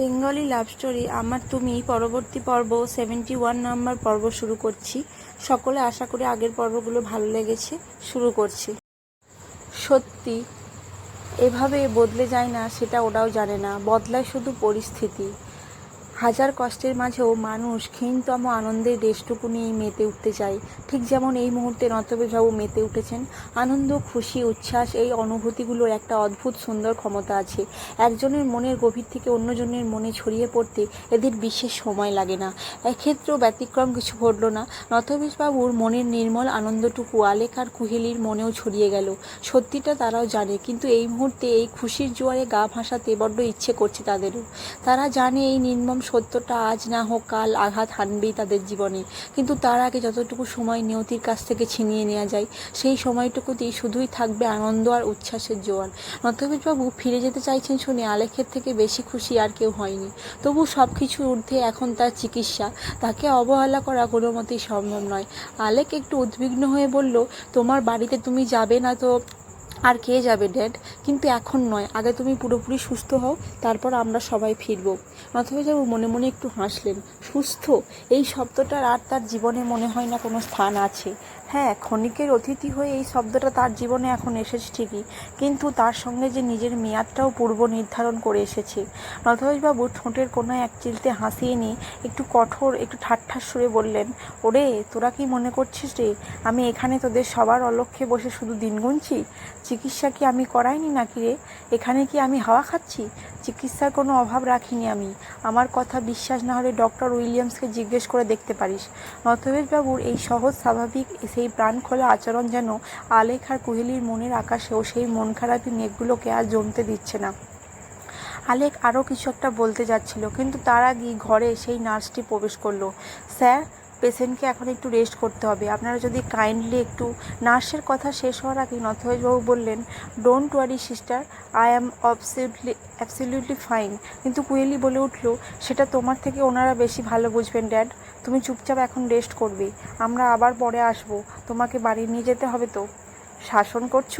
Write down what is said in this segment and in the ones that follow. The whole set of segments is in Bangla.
বেঙ্গলি লাভ স্টোরি আমার তুমি পরবর্তী পর্ব সেভেন্টি ওয়ান নাম্বার পর্ব শুরু করছি। সকলে আশা করি আগের পর্বগুলো ভালো লেগেছে, শুরু করছি। সত্যি, এভাবে বদলে যায় না, সেটা ওরাও জানে না। বদলায় শুধু পরিস্থিতি। হাজার কষ্টের মাঝেও মানুষ ক্ষীণতম আনন্দের রেশটুকু নিয়ে মেতে উঠতে চায়। ঠিক যেমন এই মুহূর্তে নতবেশবাবু মেতে উঠেছেন। আনন্দ, খুশি, উচ্ছ্বাস এই অনুভূতিগুলোর একটা অদ্ভুত সুন্দর ক্ষমতা আছে। একজনের মনের গভীর থেকে অন্যজনের মনে ছড়িয়ে পড়তে এদের বিশেষ সময় লাগে না। এক্ষেত্রেও ব্যতিক্রম কিছু ঘটল না। নতবেশবাবুর মনের নির্মল আনন্দটুকু আলেক আর কুহেলির মনেও ছড়িয়ে গেল। সত্যিটা তারাও জানে, কিন্তু এই মুহূর্তে এই খুশির জোয়ারে গা ভাসাতে বড্ড ইচ্ছে করছে তাদেরও। তারা জানে এই নির্মম সত্যটা আজ না হোক, কাল আঘাত হানবেই তাদের জীবনে। কিন্তু তার আগে যতটুকু সময় নিয়তির কাছ থেকে ছিনিয়ে নেওয়া যায়, সেই সময়টুকুতেই শুধুই থাকবে আনন্দ আর উচ্ছ্বাসের জোয়ার নতবেশবাবু ফিরে যেতে চাইছেন শুনে আলেখের থেকে বেশি খুশি আর কেউ হয়নি। তবু সব কিছুর ঊর্ধ্বে এখন তার চিকিৎসা। তাকে অবহেলা করা কোনো মতেই সম্ভব নয়। আলেক একটু উদ্বিগ্ন হয়ে বলল, তোমার বাড়িতে তুমি যাবে না তো আর কে যাবে ড্যাড কিন্তু এখন নয়। আগে তুমি পুরোপুরি সুস্থ হও, তারপর আমরা সবাই ফিরব। নথবাবু মনে মনে একটু হাসলেন। সুস্থ? এই শব্দটার আর তার জীবনে মনে হয় না কোনো স্থান আছে। হ্যাঁ ক্ষণিকের অতিথি হয়ে এই শব্দটা তার জীবনে এখন এসেছে ঠিকই। কিন্তু তার সঙ্গে যে নিজের মেয়াদটাও পূর্ব নির্ধারণ করে এসেছে। নথবাবু ঠোঁটের কোনায় এক চিলতে হাসিয়ে নিয়ে একটু কঠোর, একটু ঠাট্ঠার সুরে বললেন, ওরে, তোরা কি মনে করছিস রে? আমি এখানে তোদের সবার অলক্ষ্যে বসে শুধু দিন গুনছি? চিকিৎসা কি আমি করাইনি নাকি রে? এখানে কি আমি হাওয়া খাচ্ছি? চিকিৎসার কোনো অভাব রাখিনি আমি। আমার কথা বিশ্বাস না হলে ডক্টর উইলিয়ামসকে জিজ্ঞেস করে দেখতে পারিস। নথবেশবাবুর এই সহজ স্বাভাবিক সেই প্রাণ খোলা আচরণ যেন আলেখ আর কুহেলির মনের আকাশেও সেই মন খারাপি মেঘগুলোকে আর জমতে দিচ্ছে না। আলেক আরও কিছু একটা বলতে যাচ্ছিল, কিন্তু তার আগেই ঘরে সেই নার্সটি প্রবেশ করল। স্যার পেশেন্টকে এখন একটু রেস্ট করতে হবে। আপনারা যদি কাইন্ডলি একটু নার্সের কথা শেষ হওয়ার আগেই নথবাবু বললেন don't worry sister I am absolutely absolutely fine কিন্তু কুয়েলি বলে উঠল, সেটা তোমার থেকে ওনারা বেশি ভালো বুঝবেন ড্যাড তুমি চুপচাপ এখন রেস্ট করবে। আমরা আবার পরে আসব। তোমাকে বাড়ি নিয়ে যেতে হবে তো। শাসন করছ?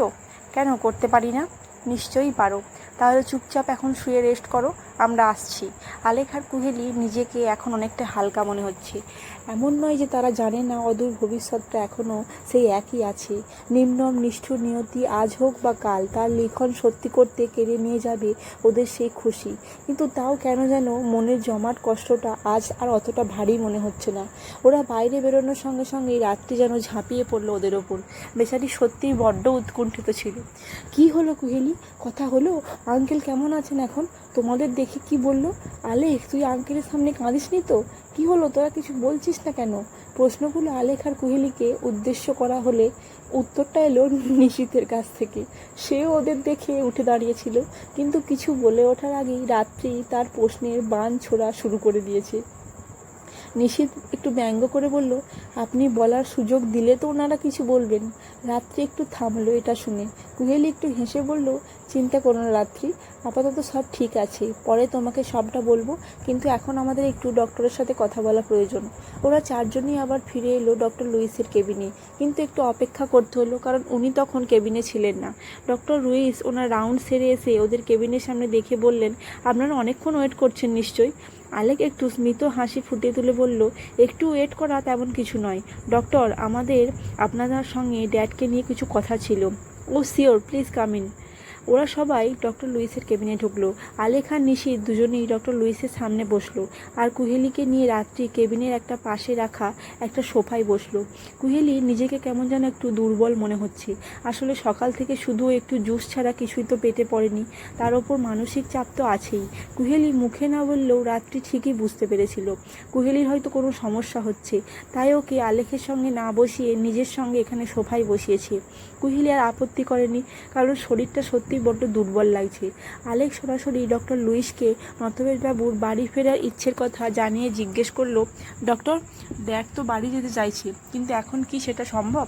কেন, করতে পারি না? নিশ্চয়ই পারো। তাহলে চুপচাপ এখন শুয়ে রেস্ট করো। আমরা আসছি। আলেখার কুহেলি নিজেকে এখন অনেকটা হালকা মনে হচ্ছে। এমন নয় যে তারা জানে না অদূর ভবিষ্যৎটা এখনও সেই একই আছে। নিম্নম নিষ্ঠুর নিয়তি আজ হোক বা কাল, তার লিখন সত্যি করতে কেড়ে নিয়ে যাবে ওদের সেই খুশি। কিন্তু তাও কেন যেন মনের জমাট কষ্টটা আজ আর অতটা ভারী মনে হচ্ছে না। ওরা বাইরে বেরোনোর সঙ্গে সঙ্গে রাত্রি যেন ঝাঁপিয়ে পড়ল ওদের ওপর। বেচারি সত্যিই বড্ড উৎকণ্ঠিত ছিল। কি হলো কুহেলি? কথা হলো? আঙ্কেল কেমন আছেন এখন? তোমাদের দেখে কি বলল? আলেখ, তুই আঙ্কেলের সামনে কাঁদিসনি তো? কি হলো? তোরা কিছু বলছিস না কেন? প্রশ্নগুলো আলেখ আর কুহেলিকে উদ্দেশ্য করা হলে উত্তরটা এলো নিশীথের কাছ থেকে। সেও ওদের দেখে উঠে দাঁড়িয়েছিল, কিন্তু কিছু বলে ওঠার আগেই রাত্রি তার প্রশ্নের বান ছোড়া শুরু করে দিয়েছে। নিশীথ একটু ব্যঙ্গ করে বলল, আপনি বলার সুযোগ দিলে তো ওনারা কিছু বলবেন। রাত্রি একটু থামলো এটা শুনে। কুহেলি একটু হেসে বলল, চিন্তা করো না রাত্রি, আপাতত সব ঠিক আছে। পরে তোমাকে সবটা বলব, কিন্তু এখন আমাদের একটু ডক্টরের সাথে কথা বলা প্রয়োজন। ওরা চারজনই আবার ফিরে এলো ডক্টর লুইসের কেবিনে। কিন্তু একটু অপেক্ষা করতে হলো, কারণ উনি তখন কেবিনে ছিলেন না। ডক্টর লুইস ওনার রাউন্ড সেরে এসে ওদের কেবিনের সামনে দেখে বললেন, আপনারা অনেকক্ষণ ওয়েট করছেন নিশ্চয়ই? আলেক একটু স্মিত হাসি ফুটিয়ে তুলে বলল, একটু ওয়েট করা তেমন কিছু নয়। ডক্টর আমাদের আপনাদের সঙ্গে ড্যাডকে নিয়ে কিছু কথা ছিল। ও সিওর প্লিজ কাম ইন ওরা সবাই ডক্টর লুইসের কেবিনে ঢুকলো। আর নিশি দুজনেই ডক্টর লুইসের সামনে বসল আর কুহেলিকে নিয়ে রাত্রি কেবিনের একটা পাশে রাখা একটা সোফায় বসল। কুহেলি, নিজেকে কেমন যেন একটু দুর্বল মনে হচ্ছে। আসলে সকাল থেকে শুধু একটু জুস ছাড়া কিছুই তো পেটে পড়েনি, তার ওপর মানসিক চাপ তো আছেই। কুহেলি মুখে না বললেও রাত্রি ঠিকই বুঝতে পেরেছিল। কুহেলির হয়তো কোনো সমস্যা হচ্ছে, তাই ওকে আলেখের সঙ্গে না বসিয়ে নিজের সঙ্গে এখানে সোফায় বসিয়েছে। কুহেলি আর আপত্তি করেনি, কারণ শরীরটা সত্যি বড্ড দুর্বল লাগছে। আলেক সরাসরি ডক্টর লুইসকে নতবেশবাবুর বাড়ি ফেরার ইচ্ছের কথা জানিয়ে জিজ্ঞেস করল, ডক্টর ব্যাগ তো বাড়ি যেতে চাইছে, কিন্তু এখন কি সেটা সম্ভব?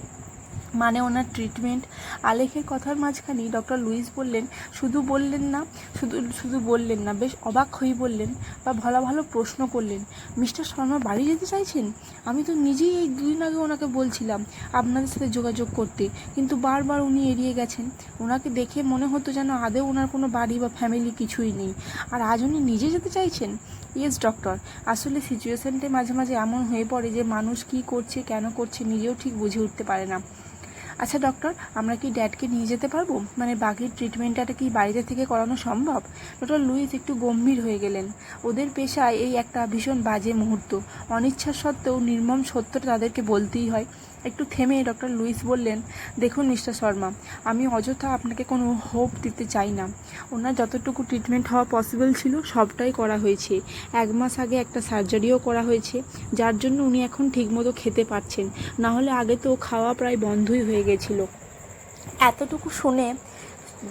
মানে ওনার ট্রিটমেন্ট আলেখের কথার মাঝখানেই ডক্টর লুইস বললেন, শুধু বললেন না, শুধু শুধু বললেন না, বেশ অবাক হয়ে বললেন বা ভালো ভালো প্রশ্ন করলেন। মিস্টার শর্মা বাড়ি যেতে চাইছেন? আমি তো নিজেই এই দুদিন আগে ওনাকে বলছিলাম আপনাদের সাথে যোগাযোগ করতে, কিন্তু বারবার উনি এড়িয়ে গেছেন। ওনাকে দেখে মনে হতো যেন আদেও ওনার কোনো বাড়ি বা ফ্যামিলি কিছুই নেই। আর আজ উনি নিজে যেতে চাইছেন? ইয়েস ডক্টর আসলে সিচুয়েশনটা মাঝে মাঝে এমন হয়ে পড়ে যে মানুষ কী করছে, কেন করছে নিজেও ঠিক বুঝে উঠতে পারে না। আচ্ছা ডক্টর আমরা কি ড্যাডকে নিয়ে যেতে পারব? মানে বাকির ট্রিটমেন্টটা কি বাড়িতে থেকে করানো সম্ভব? ডক্টর লুইস একটু গম্ভীর হয়ে গেলেন। ওদের পেশায় এই একটা ভীষণ বাজে মুহূর্ত। অনিচ্ছা সত্ত্বেও নির্মম সত্যটা তাদেরকে বলতেই হয়। একটু থেমে ডক্টর লুইস বললেন, দেখুন মিস্টার শর্মা, আমি অযথা আপনাকে কোনো হোপ দিতে চাই না। ওনার যতটুকু ট্রিটমেন্ট হওয়া পসিবল ছিল, সবটাই করা হয়েছে। এক মাস আগে একটা সার্জারিও করা হয়েছে, যার জন্য উনি এখন ঠিকমতো খেতে পারছেন। না হলে আগে তো খাওয়া প্রায় বন্ধই হয়ে গেছিল। এতটুকু শুনে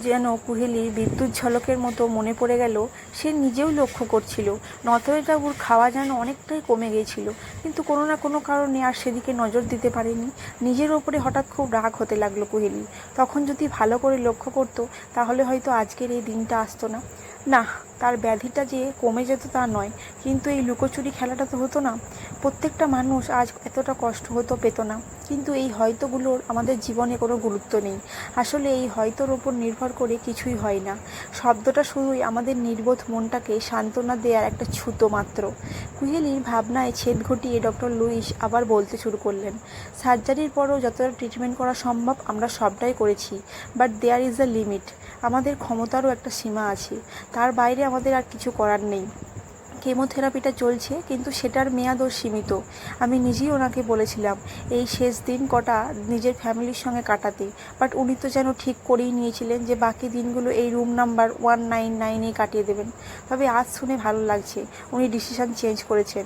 যেন কুহেলির বিদ্যুৎ ঝলকের মতো মনে পড়ে গেল, সে নিজেও লক্ষ্য করছিল। নতরেটাবুর খাওয়া যেন অনেকটাই কমে গিয়েছিল কিন্তু কোনো না কোনো কারণে আর সেদিকে নজর দিতে পারেনি। নিজের ওপরে হঠাৎ খুব রাগ হতে লাগল কুহেলি। তখন যদি ভালো করে লক্ষ্য করতো, তাহলে হয়তো আজকের এই দিনটা আসতো না। না তার ব্যাধিটা যে কমে যেত তা নয়, কিন্তু এই লুকোচুরি খেলাটা তো হতো না। প্রত্যেকটা মানুষ আজ এতটা কষ্ট হতো পেত না। কিন্তু এই হয়তোগুলোর আমাদের জীবনে কোনো গুরুত্ব নেই। আসলে এই হয়তোর ওপর নির্ভর করে কিছুই হয় না। শব্দটা শুধুই আমাদের নির্বোধ মনটাকে সান্ত্বনা দেওয়ার একটা ছুতো মাত্র। কুহেলির ভাবনায় ছেদ ঘটিয়ে ডক্টর লুইস আবার বলতে শুরু করলেন, সার্জারির পরও যতটা ট্রিটমেন্ট করা সম্ভব আমরা সবটাই করেছি, but there is a limit. আমাদের ক্ষমতারও একটা সীমা আছে। তার বাইরে আমাদের আর কিছু করার নেই। কেমোথেরাপিটা চলছে, কিন্তু সেটার মেয়াদও সীমিত। আমি নিজেই ওনাকে বলেছিলাম, এই শেষ দিন কটা নিজের ফ্যামিলির সঙ্গে কাটাতে। বাট উনি তো যেন ঠিক করেই নিয়েছিলেন যে বাকি দিনগুলো এই রুম নাম্বার ওয়ান নাইন নাইনে কাটিয়ে দেবেন। তবে আজ শুনে ভালো লাগছে, উনি ডিসিশন চেঞ্জ করেছেন।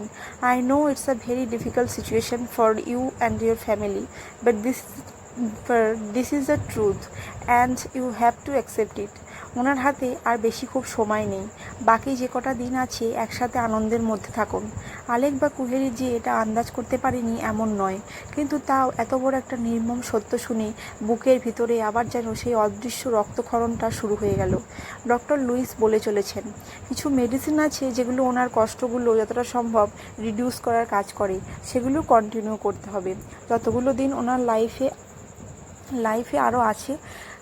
I know it's a very difficult situation for you and your family but this this is the truth and you have to accept it ওনার হাতে আর বেশি খুব সময় নেই। বাকি যে কটা দিন আছে, একসাথে আনন্দের মধ্যে থাকুন। আলেক বা কুহেলি যে এটা আন্দাজ করতে পারেনি, এমন নয়। কিন্তু তাও এত বড় একটা নির্মম সত্য শুনে বুকের ভিতরে আবার যেন সেই অদৃশ্য রক্তক্ষরণটা শুরু হয়ে গেল। ডক্টর লুইস বলে চলেছেন, কিছু মেডিসিন আছে যেগুলো ওনার কষ্টগুলো যতটা সম্ভব রিডিউস করার কাজ করে। সেগুলো কন্টিনিউ করতে হবে। যতগুলো দিন ওনার লাইফে লাইফে আরও আছে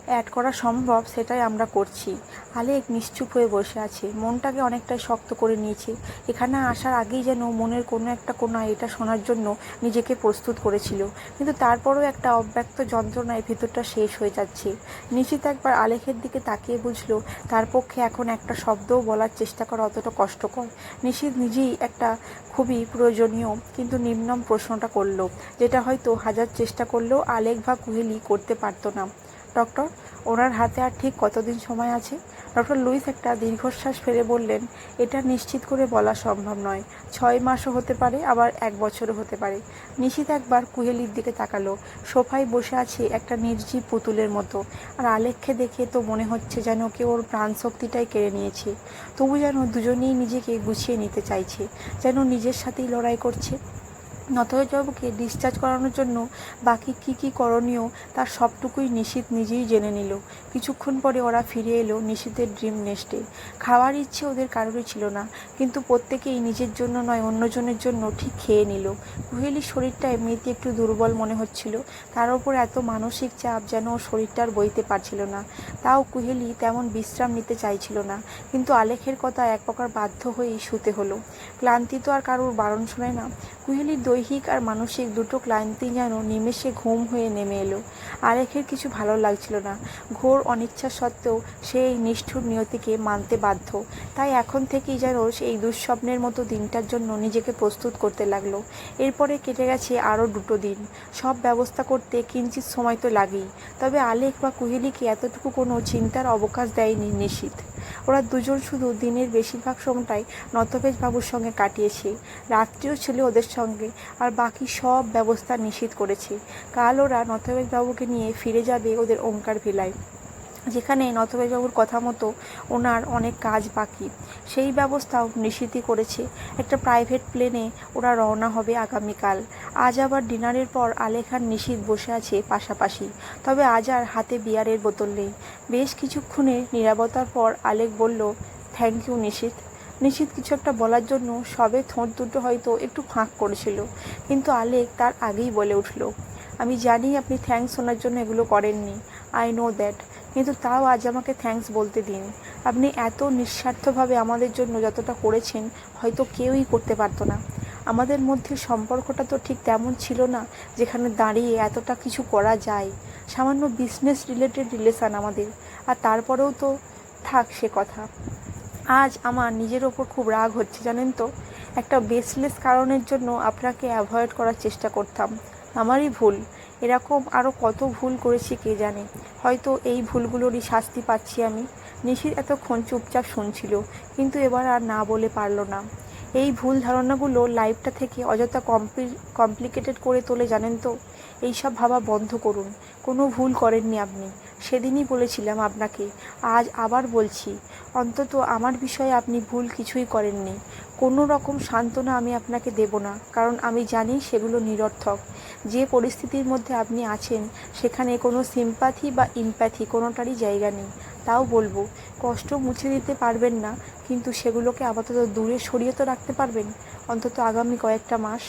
অ্যাড করা সম্ভব, সেটাই আমরা করছি। আলেক নিশ্চুপ হয়ে বসে আছে। মনটাকে অনেকটাই শক্ত করে নিয়েছে। এখানে আসার আগেই যেন মনের কোনো একটা কোনা এটা শোনার জন্য নিজেকে প্রস্তুত করেছিল। কিন্তু তারপরও একটা অব্যক্ত যন্ত্রণায় ভেতরটা শেষ হয়ে যাচ্ছে। নিশ্চিত একবার আলেখের দিকে তাকিয়ে বুঝলো, তার পক্ষে এখন একটা শব্দও বলার চেষ্টা করা অতটা কষ্টকর। নিশ্চিত নিজেই একটা খুবই প্রয়োজনীয় কিন্তু নিম্নম প্রশ্নটা করল, যেটা হয়তো হাজার চেষ্টা করলেও আলেক বা কুহেলি করতে পারতো না। ডক্টর, ওনার হাতে আর ঠিক কতদিন সময় আছে? ডক্টর লুইস একটা দীর্ঘশ্বাস ফেলে বললেন, এটা নিশ্চিত করে বলা সম্ভব নয়। ছয় মাসও হতে পারে, আবার এক বছরও হতে পারে। নিশিত একবার কুহেলির দিকে তাকালো। সোফায় বসে আছে একটা নির্জীব পুতুলের মতো। আর আলেখ্যে দেখে তো মনে হচ্ছে যেন কেউ ওর প্রাণ শক্তিটাই কেড়ে নিয়েছে। তবু যেন দুজনেই নিজেকে গুছিয়ে নিতে চাইছে, যেন নিজের সাথেই লড়াই করছে। নতজবাবুকে ডিসচার্জ করানোর জন্য বাকি কি কি করণীয় তার সবটুকুই নিশীত নিজেই জেনে নিল। কিছুক্ষণ পরে ওরা ফিরে এলো নিশীতের ড্রিম নেস্টে। খাওয়ার ইচ্ছে ওদের কারোরই ছিল না, কিন্তু প্রত্যেকেই নিজের জন্য নয়, অন্যজনের জন্য ঠিক খেয়ে নিল। কুহেলির শরীরটা এমনিতে একটু দুর্বল মনে হচ্ছিল, তার ওপর এত মানসিক চাপ যেন ওর শরীরটা আর বইতে পারছিল না। তাও কুহেলি তেমন বিশ্রাম নিতে চাইছিল না, কিন্তু আলেখের কথা এক প্রকার বাধ্য হয়েই শুতে হলো। ক্লান্তি তো আর কারোর বারণ শোনে না। কুহেলির দৈহিক আর মানসিক দুটো ক্লান্তি যেন নিমেষে ঘুম হয়ে নেমে এলো। আলেখের কিছু ভালো লাগছিল না। ঘোর অনিচ্ছা সত্ত্বেও সে এই নিষ্ঠুর নিয়তিকে মানতে বাধ্য। তাই এখন থেকেই যেন সেই দুঃস্বপ্নের মতো দিনটার জন্য নিজেকে প্রস্তুত করতে লাগল। এরপরে কেটে গেছে আরও দুটো দিন। সব ব্যবস্থা করতে কিঞ্চিত সময় তো লাগেই। তবে আলেখ বা কুহেলিকে এতটুকু কোনো চিন্তার অবকাশ দেয়নি নিশীত ওরা দুজন শুধু দিনের বেশিরভাগ সময়টাই নতবেশ বাবুর সঙ্গে কাটিয়েছে। রাত্রিও ছিল ওদের সঙ্গে, আর বাকি সব ব্যবস্থা নিশ্চিত করেছে। কাল ওরা নতবেশ বাবুকে নিয়ে ফিরে যাবে ওদের ওঙ্কার ভিলায়। যেখানে নথবেশবাবুর কথা মতো ওনার অনেক কাজ বাকি। সেই ব্যবস্থাও নিশ্চিতই করেছে। একটা প্রাইভেট প্লেনে ওরা রওনা হবে আগামীকাল। আজ আবার ডিনারের পর আলেখ আর নিশীত বসে আছে পাশাপাশি। তবে আজ আর হাতে বিয়ারের বোতল নেই। বেশ কিছুক্ষণের নিরাপত্তার পর আলেক বলল থ্যাংক ইউ নিশীত। নিশীত কিছু একটা বলার জন্য সবে ঠোঁট দুটো হয়তো একটু ফাঁক করেছিল। কিন্তু আলেক তার আগেই বলে উঠল, আমি জানি আপনি থ্যাঙ্কস শোনার জন্য এগুলো করেননি। আই নো দ্যাট কিন্তু তাও আজ আমাকে থ্যাঙ্কস বলতে দিন আপনি এত নিঃস্বার্থভাবে আমাদের জন্য যতটা করেছেন, হয়তো কেউই করতে পারতো না। আমাদের মধ্যে সম্পর্কটা তো ঠিক তেমন ছিল না, যেখানে দাঁড়িয়ে এতটা কিছু করা যায়। সামান্য বিজনেস রিলেটেড রিলেশান আমাদের। আর তারপরেও তো থাক সে কথা। আজ আমার নিজের ওপর খুব রাগ হচ্ছে, জানেন তো? একটা বেসলেস কারণের জন্য আপনাকে অ্যাভয়েড করার চেষ্টা করতাম। আমারই ভুল। এরকম আরও কত ভুল করেছি কে জানে? হয়তো এই ভুলগুলোরই শাস্তি পাচ্ছি আমি। নিশির এতক্ষণ চুপচাপ শুনছিল, কিন্তু এবার আর না বলে পারল না। এই ভুল ধারণাগুলো লাইফটা থেকে অযথা কমপ্লি কমপ্লিকেটেড করে তোলে জানেন তো? এইসব ভাবা বন্ধ করুন। কোনো ভুল করেননি আপনি। সেদিনই বলেছিলাম আপনাকে। আজ আবার বলছি, অন্তত আমার বিষয়ে আপনি ভুল কিছুই করেননি। কোনো রকম সান্ত্বনা আমি আপনাকে দেব না, কারণ আমি জানি সেগুলো নিরর্থক। যে পরিস্থিতির মধ্যে আপনি আছেন, সেখানে কোনো সিম্প্যাথি বা ইম্প্যাথি কোনোটারই জায়গা নেই। তাও বলব, কষ্ট মুছে দিতে পারবেন না, কিন্তু সেগুলোকে আপাতত দূরে সরিয়ে তো রাখতে পারবেন। অন্তত আগামী কয়েকটা মাস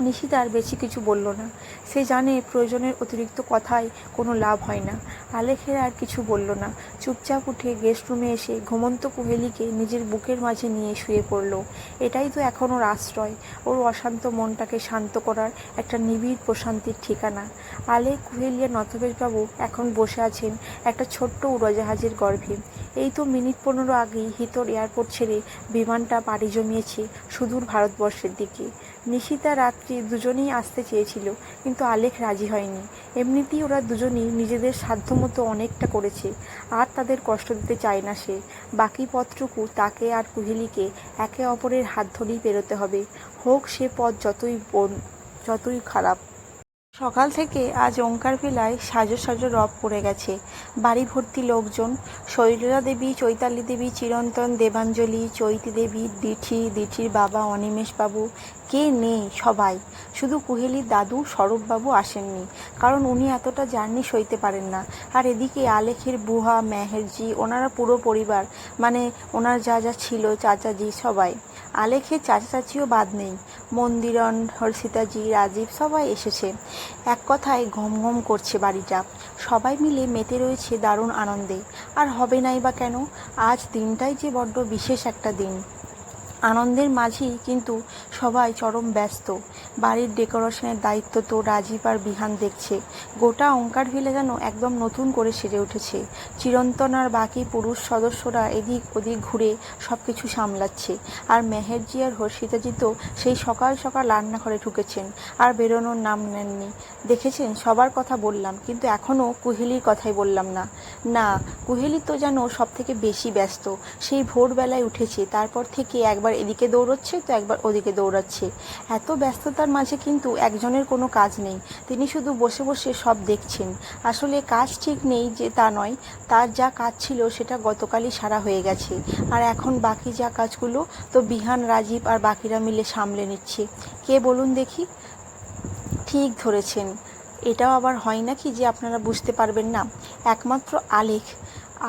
নিশিতা আর বেশি কিছু বলল না। সে জানে প্রয়োজনের অতিরিক্ত কথায় কোনো লাভ হয় না। আলেখের আর কিছু বলল না। চুপচাপ উঠে গেস্ট রুমে এসে ঘুমন্ত কুহেলিকে নিজের বুকের মাঝে নিয়ে শুয়ে পড়ল। এটাই তো এখন ওর আশ্রয়। ওর অশান্ত মনটাকে শান্ত করার একটা নিবিড় প্রশান্তির ঠিকানা। আলেখ, কুহেলিয়া নথবেশবাবু এখন বসে আছেন একটা ছোট্ট উড়োজাহাজের গর্ভে। এই তো মিনিট পনেরো আগেই হিতর এয়ারপোর্ট ছেড়ে বিমানটা পাড়ি জমিয়েছে সুদূর ভারতবর্ষের দিকে। নিশিতা রাত্রি দুজনেই আসতে চেয়েছিল, কিন্তু আলেখ রাজি হয়নি। এমনিতেই ওরা দুজনেই নিজেদের সাধ্যমতো অনেকটা করেছে, আর তাদের কষ্ট দিতে চায় না সে। বাকি পথটুকু তাকে আর কুহেলিকে একে অপরের হাত ধরেই পেরোতে হবে। হোক সে পথ যতই যতই খারাপ। সকাল থেকে আজ ওঙ্কার ভিলায় সাজো সাজো রব পড়ে গেছে। বাড়ি ভর্তি লোকজন, শৈলজা দেবী, চৈতালি দেবী, চিরন্তন দেবাঞ্জলি, চৈতি দেবী, দিঠি, দিঠির বাবা, অনিমেষবাবু, কে নেই সবাই? শুধু কুহেলির দাদু স্বরূপবাবু আসেননি, কারণ উনি এতটা জার্নি সইতে পারেন না। আর এদিকে আলেখের বুহা, মেহেরজি, ওনারা পুরো পরিবার মানে ওনার যা যা ছিল, চাচাজি, সবাই। আলেখের চাচা চাচিও বাদ নেই। মন্দিরন হর্ষিতাজি রাজীব সবাই এসেছে। এক কথায় ঘম ঘম করছে বাড়িটা। সবাই মিলে মেতে রয়েছে দারুণ আনন্দে। আর হবে নাই বা কেন? আজ দিনটাই যে বড্ড বিশেষ একটা দিন। আনন্দের মাঝেই কিন্তু সবাই চরম ব্যস্ত। বাড়ির ডেকোরেশনের দায়িত্ব তো রাজীব আর বিহান দেখছে। গোটা ওঙ্কার ভিলে যেন একদম নতুন করে সেরে উঠেছে। চিরন্তন আর বাকি পুরুষ সদস্যরা এদিক ওদিক ঘুরে সব কিছু সামলাচ্ছে। আর মেহেরজি আর হর্ষিতাজি তো সেই সকাল সকাল রান্নাঘরে ঢুকেছেন আর বেরোনোর নাম নেননি। দেখেছেন? সবার কথা বললাম, কিন্তু এখনও কুহেলির কথাই বললাম না। না, কুহেলি তো যেন সব থেকে বেশি ব্যস্ত। সেই ভোরবেলায় উঠেছে, তারপর থেকে একবার এদিকে দৌড়চ্ছে, তো একবার ওদিকে দৌড়াচ্ছে। এত ব্যস্ততার মাঝে কিন্তু একজনের কোনো কাজ নেই। তিনি শুধু বসে বসে সব দেখছেন। আসলে কাজ ঠিক নেই যে তা নয়, তার যা কাজ ছিল সেটা গতকালই সারা হয়ে গেছে। আর এখন বাকি যা কাজগুলো, তো বিহান, রাজীব আর বাকিরা মিলে সামলে নিচ্ছে। কে বলুন দেখি? ঠিক ধরেছেন। এটাও আবার হয় নাকি যে আপনারা বুঝতে পারবেন না? একমাত্র আলেখ।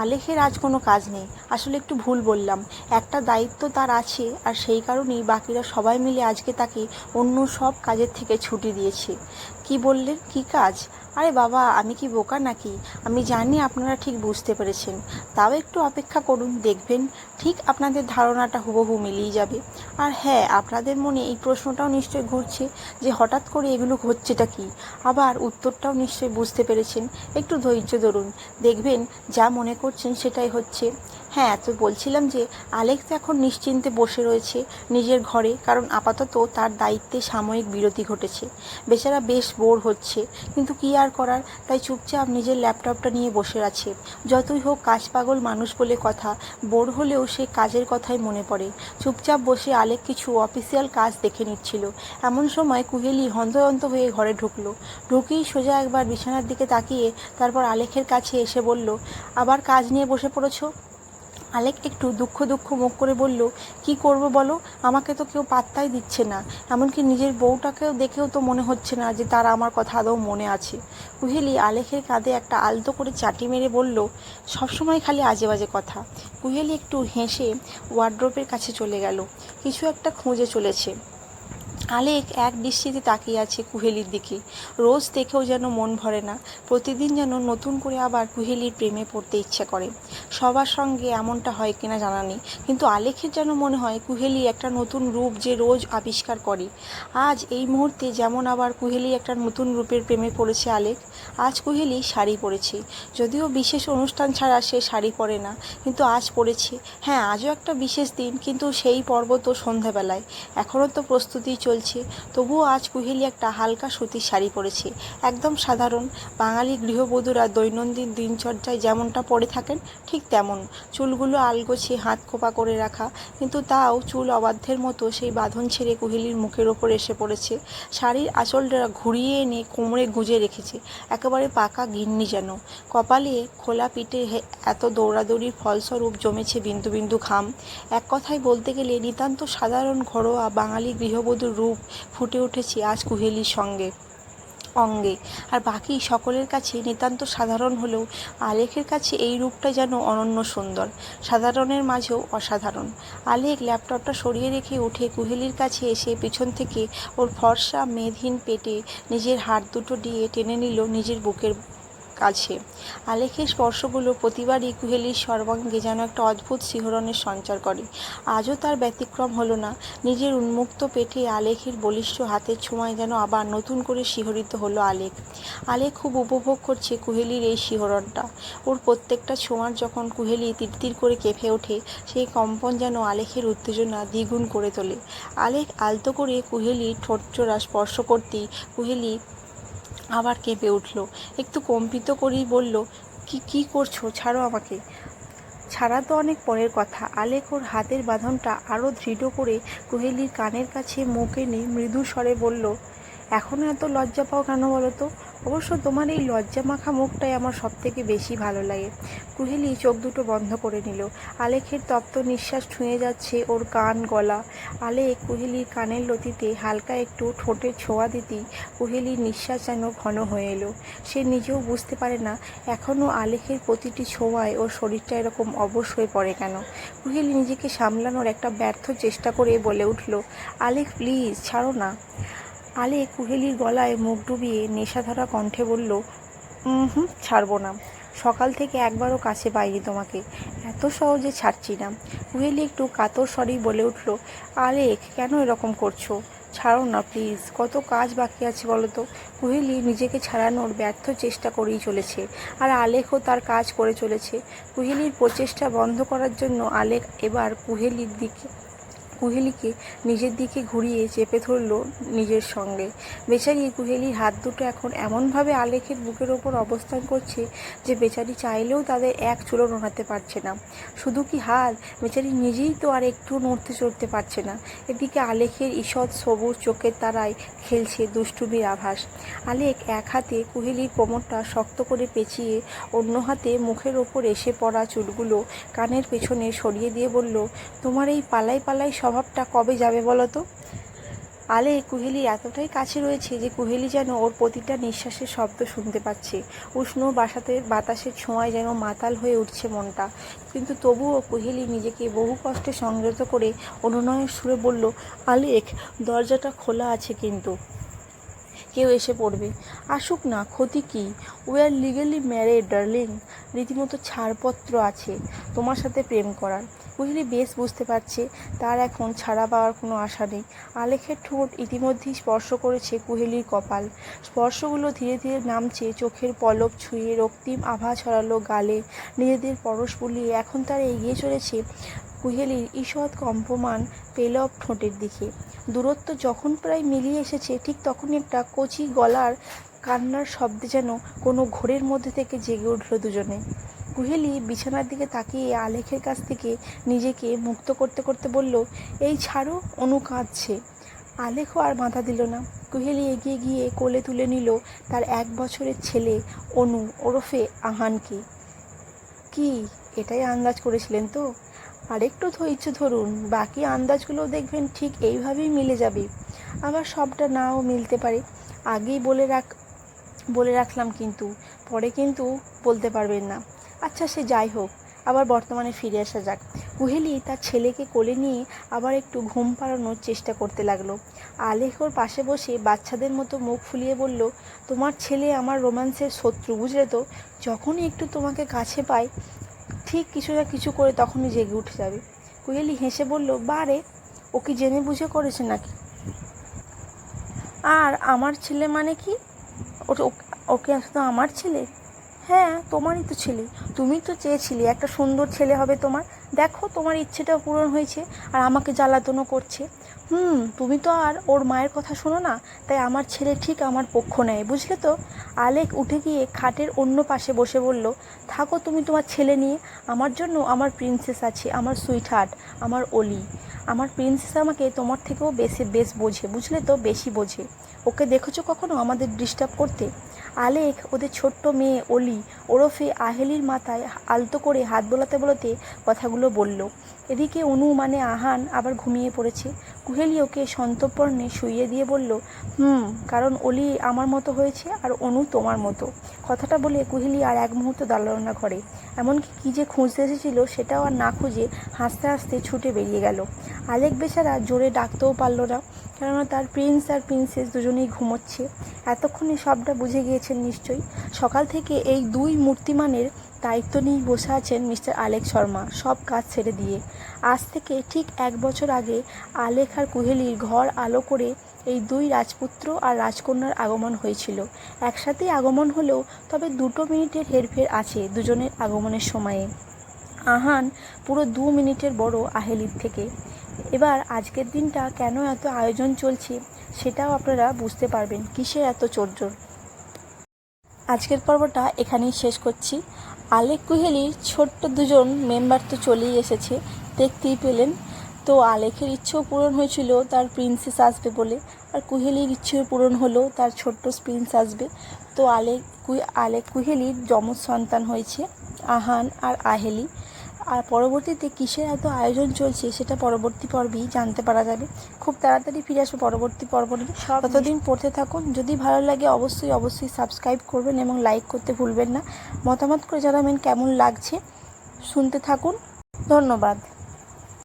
আলেখের আজ কোনো কাজ নেই। আসলে একটু ভুল বললাম। একটা দায়িত্ব তার আছে, আর সেই কারণেই বাকিরা সবাই মিলে আজকে তাকে অন্য সব কাজের থেকে ছুটি দিয়েছে। কি বললেন? কি কাজ? আরে বাবা, আমি কি বোকা নাকি? আমি জানি আপনারা ঠিক বুঝতে পেরেছেন। তাও একটু অপেক্ষা করুন, দেখবেন ঠিক আপনাদের ধারণাটা হুবহু মিলিয়ে যাবে। আর হ্যাঁ আপনাদের মনে এই প্রশ্নটাও নিশ্চয়ই ঘুরছে যে হঠাৎ করে এগুলো হচ্ছেটা কি? আবার উত্তরটাও নিশ্চয়ই বুঝতে পেরেছেন। একটু ধৈর্য ধরুন। দেখবেন যা মনে করছেন সেটাই হচ্ছে। হ্যাঁ তো বলছিলাম যে আলেক্স এখন নিশ্চিন্তে বসে রয়েছে নিজের ঘরে, কারণ আপাতত তার দায়িত্বে সাময়িক বিরতি ঘটেছে। বেচারা বেশ বোর হচ্ছে, কিন্তু কি আর করার? তাই চুপচাপ নিজের ল্যাপটপটা নিয়ে বসে আছে। যতই হোক কাজ পাগল মানুষ বলে কথা, বোর হলেও সে কাজের কথাই মনে পড়ে। চুপচাপ বসে আলেক কিছু অফিসিয়াল কাজ দেখে নিচ্ছিল। এমন সময় কুহেলি হন্তদন্ত হয়ে ঘরে ঢুকলো। ঢুকেই সোজা একবার বিছানার দিকে তাকিয়ে তারপর আলেখের কাছে এসে বলল, আবার কাজ নিয়ে বসে পড়েছো? আলেক একটু দুঃখ দুঃখ মুখ করে বলল, কি করব বলো? আমাকে তো কেউ পাত্তাই দিচ্ছে না। এমনকি নিজের বউটাকেও দেখেও তো মনে হচ্ছে না যে তার আমার কথা আদৌ মনে আছে। কুহেলি আলেখের কাঁধে একটা আলতো করে চাটি মেরে বলল, সবসময় খালি আজে বাজে কথা। কুহেলি একটু হেসে ওয়ার্ড্রোপের কাছে চলে গেল। কিছু একটা খুঁজে চলেছে। আলেক এক দৃষ্টিতে তাকিয়ে আছে কুহেলির দিকে। রোজ দেখেও যেন মন ভরে না। প্রতিদিন যেন নতুন করে আবার কুহেলির প্রেমে পড়তে ইচ্ছে করে। সবার সঙ্গে এমনটা হয় কিনা জানা নেই, কিন্তু আলেখের যেন মনে হয় কুহেলি একটা নতুন রূপ যে রোজ আবিষ্কার করে। আজ এই মুহূর্তে যেমন আবার কুহেলি একটা নতুন রূপের প্রেমে পড়েছে আলেক, আজ কুহেলি শাড়ি পরেছে। যদিও বিশেষ অনুষ্ঠান ছাড়া সে শাড়ি পরে না, কিন্তু আজ পরেছে। হ্যাঁ আজও একটা বিশেষ দিন, কিন্তু সেই পর্ব তো সন্ধ্যাবেলায় এখনও তো প্রস্তুতি চলছে। তবুও আজ কুহেলি একটা হালকা সুতির শাড়ি পরেছে। একদম সাধারণ। বাঙালি গৃহবধূরা দৈনন্দিন দিনচর্যায় যেমনটা পরে থাকেন, ঠিক তেমন। চুলগুলো আলগোছে, হাত খোপা করে রাখা। কিন্তু তাও চুল অবাধ্যের মতো সেই বাঁধন ছেড়ে কুহেলির মুখের ওপর এসে পড়েছে। শাড়ির আঁচলটা ঘুরিয়ে এনে কোমরে গুঁজে রেখেছে। একেবারে পাকা গিন্নি যেন। কপালে খোলা পিঠে এত দৌড়াদৌড়ির ফলস্বরূপ জমেছে বিন্দু বিন্দু ঘাম। এক কথায় বলতে গেলে নিতান্ত সাধারণ ঘরোয়া বাঙালি গৃহবধূর রূপ ফুটে উঠেছে আজ কুহেলির সঙ্গে, অঙ্গে। আর বাকি সকলের কাছে নিতান্ত সাধারণ হলেও আলেখের কাছে এই রূপটা যেন অনন্য সুন্দর, সাধারণের মাঝেও অসাধারণ। আলেক ল্যাপটপটা সরিয়ে রেখে উঠে কুহেলির কাছে এসে পিছন থেকে ওর ফর্সা মেধহীন পেটে নিজের হাত দুটো দিয়ে টেনে নিল নিজের বুকের কাছে। আলেখের স্পর্শগুলো প্রতিবারই কুহেলির সর্বাঙ্গে যেন একটা অদ্ভুত শিহরণের সঞ্চার করে। আজও তার ব্যতিক্রম হলো না, নিজের উন্মুক্ত পেটে আলেখের বলিষ্ঠ হাতের ছোঁয়ায় যেন আবার নতুন করে শিহরিত হলো আলেখ। আলেখ খুব উপভোগ করছে কুহেলির এই শিহরণটা। ওর প্রত্যেকটা ছোঁয়ার যখন কুহেলি তিরতির করে কেঁপে ওঠে, সেই কম্পন যেন আলেখের উত্তেজনা দ্বিগুণ করে তোলে। আলেখ আলতো করে কুহেলি ঠোঁটচোরা স্পর্শ করতেই কুহেলি আবার কেঁপে উঠল। একটু কম্পিত করেই বলল, কি কি করছ? ছাড়ো আমাকে। ছাড়া তো অনেক পরের কথা। আলেক ওর হাতের বাঁধনটা আরও দৃঢ় করে কোহেলির কানের কাছে মুখ এনে মৃদু স্বরে বলল এখনও এত লজ্জা পাও কেন বলো তো? অবশ্য তোমার এই লজ্জা মাখা মুখটাই আমার সব থেকে বেশি ভালো লাগে। কুহেলি চোখ দুটো বন্ধ করে নিল। আলেখের তপ্ত নিঃশ্বাস ছুঁয়ে যাচ্ছে ওর কান গলা। আলেক কুহেলির কানের লতিতে হালকা একটু ঠোঁটের ছোঁয়া দিতেই কুহেলির নিঃশ্বাস যেন ঘন হয়ে এলো। সে নিজেও বুঝতে পারে না এখনও আলেখের প্রতিটি ছোঁয়ায় ওর শরীরটা এরকম অবশ হয়ে পড়ে কেন? কুহেলি নিজেকে সামলানোর একটা ব্যর্থ চেষ্টা করে বলে উঠল, আলেখ প্লিজ ছাড়ো না। আলে কুহেলির গলায় মুখ ডুবিয়ে নেশাধরা কণ্ঠে বলল "উম হুম ছাড়বো না। সকাল থেকে একবারও কাছে পাইনি তোমাকে। এত সহজে ছাড়ছি না। কুহেলি একটু কাতর স্বরেই বলে উঠল আলেক কেন এরকম করছ? ছাড়ো না, প্লিজ। কত কাজ বাকি আছে বলো তো? কুহেলি নিজেকে ছাড়ানোর ব্যর্থ চেষ্টা করেই চলেছে, আর আলেকও তার কাজ করে চলেছে। কুহেলির প্রচেষ্টা বন্ধ করার জন্য আলেক এবার কুহেলির দিকে কুহেলিকে নিজের দিকে ঘুরিয়ে চেপে ধরল নিজের সঙ্গে। বেচারি কুহেলির হাত দুটো এখন এমনভাবে আলেখের বুকের ওপর অবস্থান করছে যে বেচারি চাইলেও তাদের এক চুলো নোড়াতে পারছে না। শুধু কি হাত বেচারি নিজেই তো আর একটু নড়তে চড়তে পারছে না। এদিকে আলেখের ঈষৎ সবুজ চোখের তারায় খেলছে দুষ্টুমির আভাস। আলেখ এক হাতে কুহেলির কোমরটা শক্ত করে পেঁচিয়ে অন্য হাতে মুখের ওপর এসে পড়া চুলগুলো কানের পেছনে সরিয়ে দিয়ে বলল, তোমার এই পালাই পালাই স্বভাবটা কবে যাবে বলো তো? আলে, কুহেলি এতটাই কাছে রয়েছে যে কুহেলি যেন ওর প্রতিটা নিঃশ্বাসের শব্দ শুনতে পাচ্ছে। উষ্ণ বাসাতে বাতাসের ছোঁয়ায় যেন মাতাল হয়ে উঠছে মনটা। কিন্তু তবুও কুহেলি নিজেকে বহু কষ্টে সংযত করে অনুনয়ের সুরে বলল আলেক দরজাটা খোলা আছে কিন্তু। কেউ এসে পড়বে। আসুক না, ক্ষতি কি? We are legally married darling রীতিমতো ছাড়পত্র আছে। তোমার সাথে প্রেম করার। কুহেলি বেশ বুঝতে পারছে তার এখন ছাড়া পাওয়ার কোনো আশা নেই। আলেখের ঠোঁট ইতিমধ্যেই স্পর্শ করেছে কুহেলির কপাল। স্পর্শগুলো ধীরে ধীরে নামছে, চোখের পলক ছুঁয়ে রক্তিম আভা ছড়ালো গালে। নিজেদের পরশ বুলিয়ে এখন তারা এগিয়ে চলেছে কুহেলির ঈষৎ কম্পমান পেলব ঠোঁটের দিকে। দূরত্ব যখন প্রায় মিলিয়ে এসেছে, ঠিক তখনই একটা কচি গলার কান্নার শব্দে যেন কোনো ঘোরের মধ্যে থেকে জেগে উঠল দুজনে। কুহেলি বিছানার দিকে তাকিয়ে আলেখের কাছ থেকে নিজেকে মুক্ত করতে করতে বলল, এই ছাড়ো, অনু কাঁদছে। আলেখও আর বাধা দিল না। কুহেলি এগিয়ে গিয়ে কোলে তুলে নিল তার এক বছরের ছেলে অনু ওরফে আহানকে। কি, এটাই আন্দাজ করেছিলেন তো? আরেকটু ধৈর্য ধরুন, বাকি আন্দাজগুলো দেখবেন ঠিক এইভাবেই মিলে যাবে। আবার সবটা নাও মিলতে পারে। আগেই বলে রাখ, বলে রাখলাম কিন্তু, পরে কিন্তু বলতে পারবেন না। আচ্ছা সে যাই হোক, আবার বর্তমানে ফিরে আসা যাক। কুহেলি তার ছেলেকে কোলে নিয়ে আবার একটু ঘুম পাড়ানোর চেষ্টা করতে লাগল। আলেখর পাশে বসে বাচ্চাদের মতো মুখ ফুলিয়ে বলল, তোমার ছেলে আমার রোম্যান্সের শত্রু, বুঝলে তো? যখনই একটু তোমাকে কাছে পায়, ঠিক কিছু না কিছু করে তখনই জেগে উঠে যাবে। কুহেলি হেসে বলল বারে ও কি জেনে বুঝে করেছে নাকি? আর আমার ছেলে মানে কি? ওকে আসলে আমার ছেলে? হ্যাঁ তোমারই তো ছেলে। তুমি তো চেয়েছিলে, একটা সুন্দর ছেলে হবে তোমার। দেখো, তোমার ইচ্ছেটাও পূরণ হয়েছে আর আমাকে জ্বালাতনও করছে। হুম, তুমি তো আর ওর মায়ের কথা শোনো না, তাই আমার ছেলে ঠিক আমার পক্ষ নেয়, বুঝলে তো? আলেক উঠে গিয়ে খাটের অন্য পাশে বসে বলল, থাকো তুমি তোমার ছেলে নিয়ে, আমার জন্য আমার প্রিন্সেস আছে, আমার সুইট হার্ট আমার অলি। আমার প্রিন্সেস আমাকে তোমার থেকেও বেশি, বেশ বোঝে, বুঝলে তো? বেশি বোঝে। ওকে দেখেছ কখনো আমাদের ডিস্টার্ব করতে? আলেক ওদের ছোট্ট মেয়ে অলি ওরফে আহেলির মাথায় আলতো করে হাত বোলাতে বলাতে কথাগুলো বলল। এদিকে অনু মানে আহান আবার ঘুমিয়ে পড়েছে। কুহেলি ওকে সন্তর্পণে শুইয়ে দিয়ে বলল, হুম, কারণ অলি আমার মতো হয়েছে আর অনু তোমার মতো। কথাটা বলে কুহেলি আর এক মুহূর্ত দাঁড়াল না ঘরে এমনকি কী যে খুঁজতে এসেছিল সেটাও আর না খুঁজে হাসতে হাসতে ছুটে বেরিয়ে গেল। আলেক বেচারা জোরে ডাকতেও পারল না, কেননা তার প্রিন্স আর প্রিন্সেস দুজনেই ঘুমোচ্ছে। এতক্ষণে সবটা বুঝে গিয়েছেন নিশ্চয়ই। সকাল থেকে এই দুই মূর্তিমানের দায়িত্ব নিয়েই বসে আছেন মিস্টার আলেক শর্মা সব কাজ ছেড়ে দিয়ে। আজ থেকে ঠিক এক বছর আগে আলেক আর কুহেলির ঘর আলো করে এই দুই রাজপুত্র আর রাজকন্যার আগমন হয়েছিল। একসাথেই আগমন হলেও তবে দুটো মিনিটের হেরফের আছে দুজনের আগমনের সময়ে। আহান পুরো দু মিনিটের বড় আহেলির থেকে। এবার আজকের দিনটা কেন এত আয়োজন চলছে সেটাও আপনারা বুঝতে পারবেন, কিসের এত চোরজোর আজকের পর্বটা এখানেই শেষ করছি। আলেক কুহেলির ছোট্ট দুজন মেম্বার তো চলেই এসেছে, দেখতেই পেলেন। তো আলেখের ইচ্ছেও পূরণ হয়েছিল তার প্রিন্সেস আসবে বলে, আর কুহেলির ইচ্ছেও পূরণ হলো তার ছোট্ট প্রিন্স আসবে। তো আলেক কুই- আলেক কুহেলির যমজ সন্তান হয়েছে, আহান আর আহেলি। আর পরবর্তীতে কিসের এত আয়োজন চলছে সেটা পরবর্তী পর্বেই জানতে পারা যাবে। খুব তাড়াতাড়ি ফিরে আসব পরবর্তী পর্ব নিয়ে। ততদিন পড়তে থাকুন। যদি ভালো লাগে অবশ্যই অবশ্যই সাবস্ক্রাইব করবেন এবং লাইক করতে ভুলবেন না। মতামত করে জানাবেন কেমন লাগছে। শুনতে থাকুন। ধন্যবাদ।